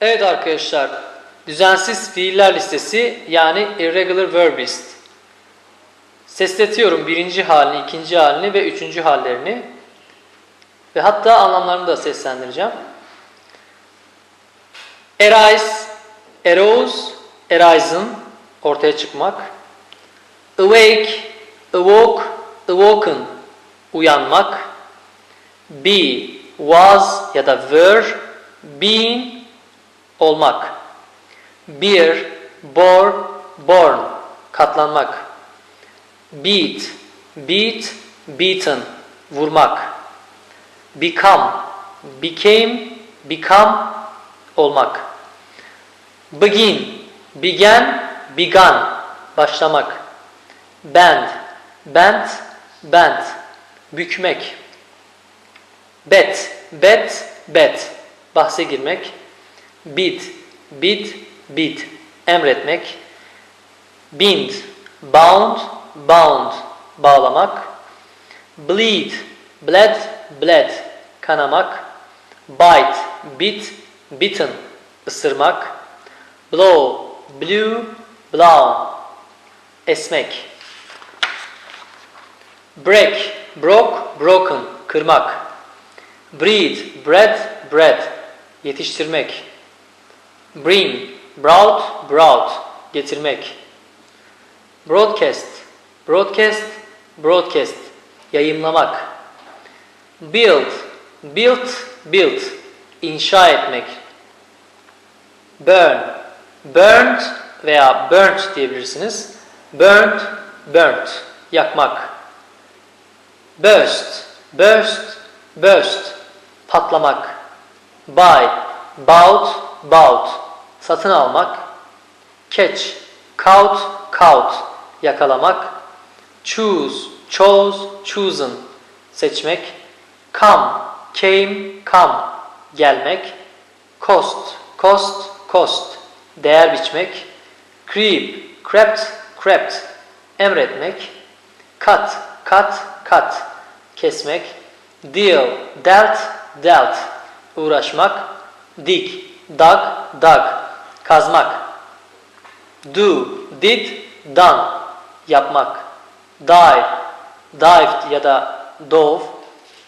Evet arkadaşlar, düzensiz fiiller listesi yani irregular verb list. Sesletiyorum birinci halini, ikinci halini ve üçüncü hallerini. Ve hatta anlamlarını da seslendireceğim. Arise, arose, arisen, ortaya çıkmak. Awake, awoke, awoken, uyanmak. Be, was ya da were, being, olmak. Bear, bore, born, katlanmak. Beat, beat, beaten, vurmak. Become, became, become, olmak. Begin, began, begun, başlamak. Bend, bent, bent, bükmek. Bet, bet, bet, bahse girmek. Bid, bid, bid, emretmek. Bind, bound, bound, bağlamak. Bleed, bled, bled, kanamak. Bite, bit, bitten, ısırmak. Blow, blew, blown, esmek. Break, broke, broken, kırmak. Breed, bread, bread, yetiştirmek. Bring, brought, brought, getirmek. Broadcast, broadcast, broadcast, yayımlamak. Build, built, built, inşa etmek. Burn, burned veya burnt diyebilirsiniz. Burnt, burnt, yakmak. Burst, burst, burst, patlamak. Buy, bought, bought, satın almak. Catch, caught, caught, yakalamak. Choose, chose, chosen, seçmek. Come, came, come, gelmek. Cost, cost, cost, değer biçmek. Creep, crept, crept, emretmek. Cut, cut, cut, kesmek. Deal, dealt, dealt, uğraşmak. Dig, dug, dug, kazmak. Do, did, done, yapmak. Dive, dived ya da dove,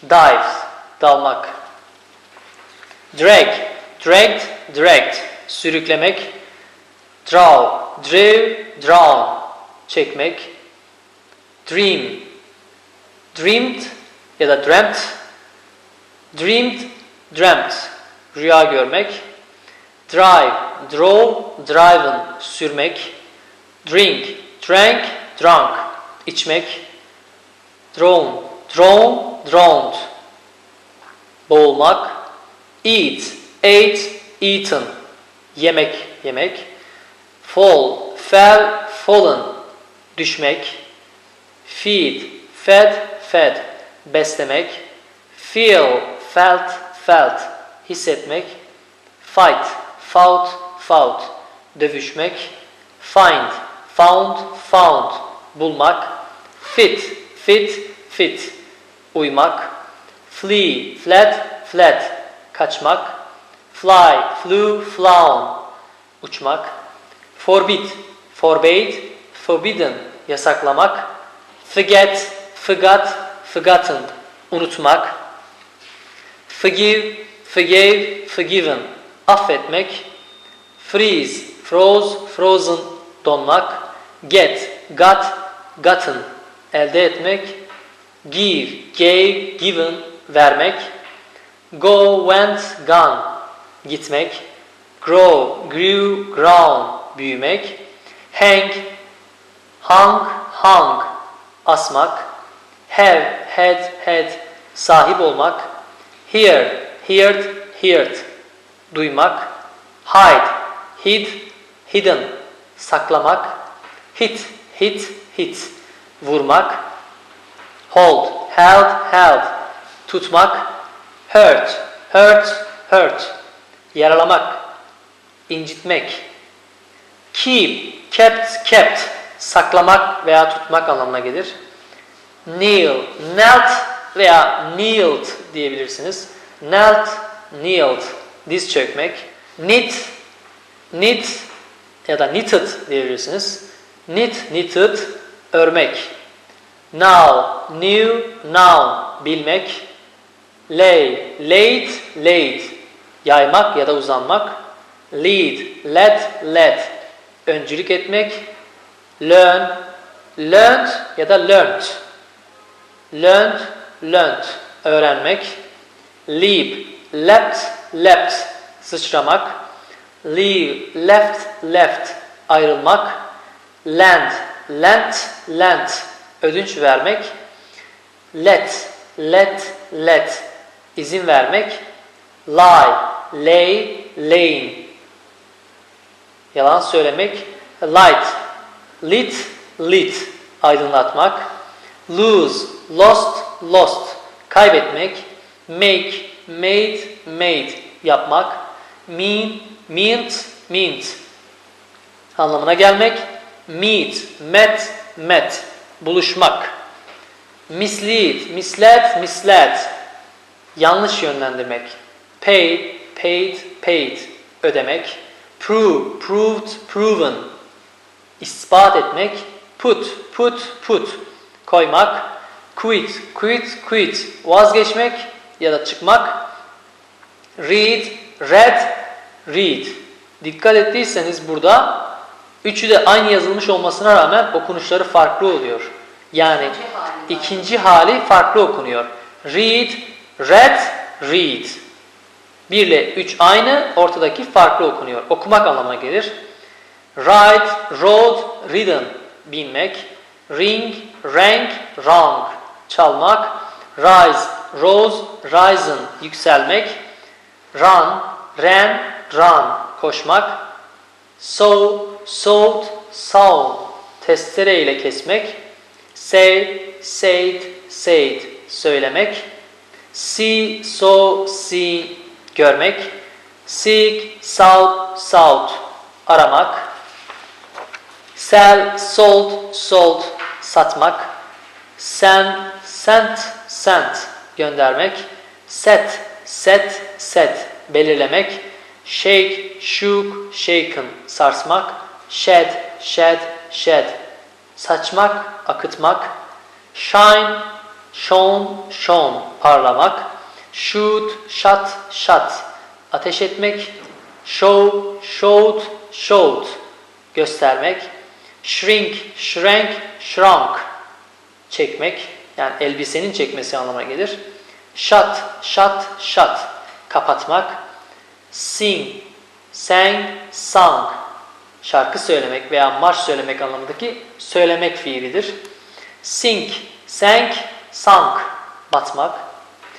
dives, dalmak. Drag, dragged, dragged, sürüklemek. Draw, drew, drawn, çekmek. Dream, dreamed ya da dreamt. Dreamed, dreamt, rüya görmek. Drive, drove, driven, sürmek. Drink, drank, drunk, içmek. Drone, drone, droned, boğulmak. Eat, ate, eaten, yemek, yemek. Fall, fell, fallen, düşmek. Feed, fed, fed, beslemek. Feel, felt, felt, hissetmek. Fight, fought, fought, dövüşmek. Find, found, found, bulmak. Fit, fit, fit, uymak. Flee, fled, fled, kaçmak. Fly, flew, flown, uçmak. Forbid, forbade, forbidden, yasaklamak. Forget, forgot, forgotten, unutmak. Forgive, forgave, forgiven, affetmek. Freeze, froze, frozen, donmak. Get, got, gotten, elde etmek. Give, gave, given, vermek. Go, went, gone, gitmek. Grow, grew, grown, büyümek. Hang, hung, hung, asmak. Have, had, had, sahip olmak. Hear, heard, heard, duymak. Hide, hid, hidden, saklamak. Hit, hit, hit, vurmak. Hold, held, held, tutmak. Hurt, hurt, hurt, yaralamak. incitmek. Keep, kept, kept, saklamak veya tutmak anlamına gelir. Kneel, knelt veya kneeled diyebilirsiniz. Knelt, kneeled, diz çökmek. knit, knit ya da knitted diyebilirsiniz. Knit, knitted, örmek. Now, new, now, bilmek. Lay, laid, laid, yaymak ya da uzanmak. Lead, led, led, öncülük etmek. Learn, learned ya da learned. Learned, learned, öğrenmek. Leap, leapt, leapt, sıçramak. Leave, left, left, ayrılmak. Land, lent, lent, ödünç vermek. Let, let, let, izin vermek. Lie, lay, laying, yalan söylemek. Light, lit, lit, aydınlatmak. Lose, lost, lost, kaybetmek. Make, made, made, yapmak. Mean, meant, meant, anlamına gelmek. Meet, met, met, buluşmak. Mislead, misled, misled, yanlış yönlendirmek. Pay, paid, paid, ödemek. Prove, proved, proven, ispat etmek. Put, put, put, koymak. Quit, quit, quit, vazgeçmek ya da çıkmak. Read, read, read. Dikkat ettiyseniz burada üçü de aynı yazılmış olmasına rağmen okunuşları farklı oluyor. Yani ikinci hali farklı okunuyor. Read, read, read. 1 ile 3 aynı, ortadaki farklı okunuyor. Okumak anlamına gelir. Ride, rode, ridden, binmek. Ring, rank, rang, çalmak. Rise, rose, risen, yükselmek. Run, ran, run, koşmak. Sow, sowed, sow, testere ile kesmek. Say, said, said, söylemek. See, saw, see, görmek. Seek, sought, sought, aramak. Sell, sold, sold, satmak. Send, sent, sent, göndermek. Set, set, set, belirlemek. Shake, shook, shaken, sarsmak. Shed, shed, shed, saçmak, akıtmak. Shine, shone, shone, parlamak. Shoot, shut, shut, ateş etmek. Show, showed, showed, göstermek. Shrink, shrank, shrunk, çekmek. Yani elbisenin çekmesi anlamına gelir. Shut, shut, shut, kapatmak. Sing, sang, sung, şarkı söylemek veya marş söylemek anlamındaki söylemek fiilidir. Sink, sank, sunk, batmak.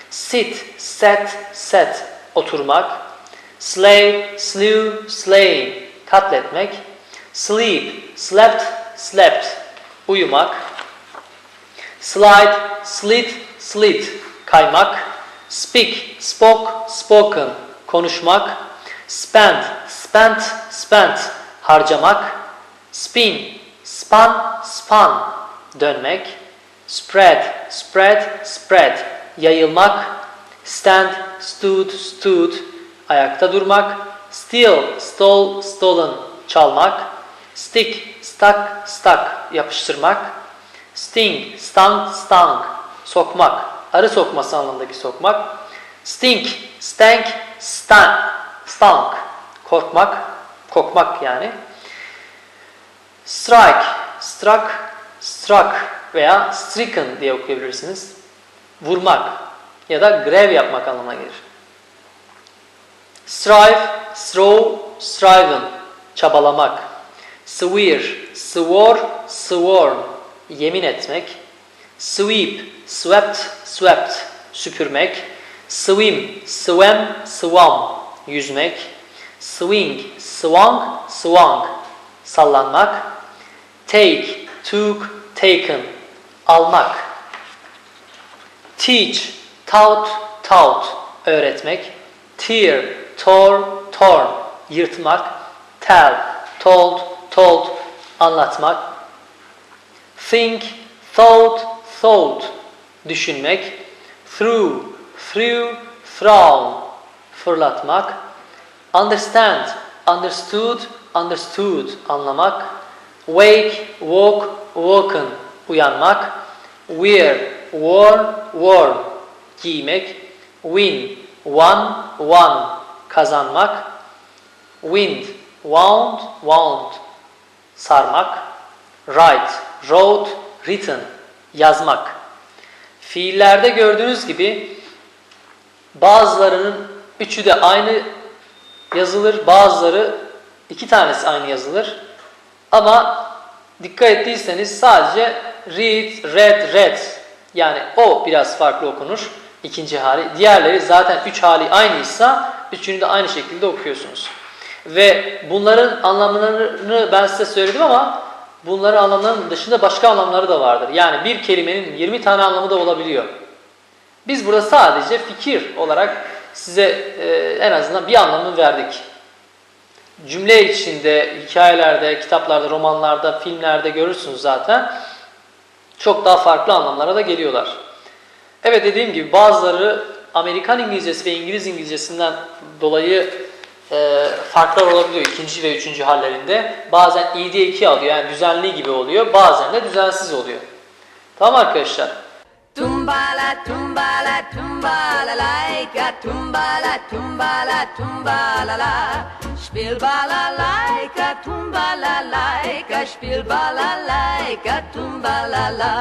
Sit, sat, sat, oturmak. Slay, slew, slay, katletmek. Sleep, slept, slept, uyumak. Slide, slit, slit, kaymak. Speak, spoke, spoken, konuşmak. Spend, spent, spent, harcamak. Spin, span, span, dönmek. Spread, spread, spread, yayılmak. Stand, stood, stood, ayakta durmak. Steal, stole, stolen, çalmak. Stick, stuck, stuck, yapıştırmak. Sting, stung, stung, sokmak. Arı sokması anlamındaki sokmak. Stink, stank, stank, stunk, korkmak, kokmak yani. Strike, struck, struck veya stricken diye okuyabilirsiniz. Vurmak ya da grev yapmak anlamına gelir. Strive, strove, striven, çabalamak. Swear, swore, sworn, yemin etmek. Sweep, swept, swept, süpürmek. Swim, swam, swam, yüzmek. Swing, swung, swung, sallanmak. Take, took, taken, almak. Teach, taught, taught, öğretmek. Tear, tore, torn, yırtmak. Tell, told, told, anlatmak. Think, thought, thought, düşünmek. Through, threw, thrown, fırlatmak. Understand, understood, understood anlamak. Wake, woke, woken uyanmak. Wear, worn, worn giymek. Win, won, won kazanmak. Wind, wound, wound sarmak. Write, wrote, written yazmak. Fiillerde gördüğünüz gibi bazılarının üçü de aynı yazılır, bazıları iki tanesi aynı yazılır. Ama dikkat ettiyseniz sadece read, read, read yani o biraz farklı okunur ikinci hali. Diğerleri zaten üç hali aynıysa üçünü de aynı şekilde okuyorsunuz. Ve bunların anlamlarını ben size söyledim ama bunların anlamlarının dışında başka anlamları da vardır. Yani bir kelimenin 20 tane anlamı da olabiliyor. Biz burada sadece fikir olarak size e, en azından bir anlamı verdik. Cümle içinde, hikayelerde, kitaplarda, romanlarda, filmlerde görürsünüz zaten. Çok daha farklı anlamlara da geliyorlar. Evet dediğim gibi bazıları Amerikan İngilizcesi ve İngiliz İngilizcesinden dolayı e, farklar olabiliyor ikinci ve üçüncü hallerinde. Bazen i'de 2 alıyor yani düzenli gibi oluyor. Bazen de düzensiz oluyor. Tamam arkadaşlar. Tumbala, tumbala, tumbala like a tumbala, tumbala, tumbala la. Spielbala like a tumbala like a spielbala like a tumbala la.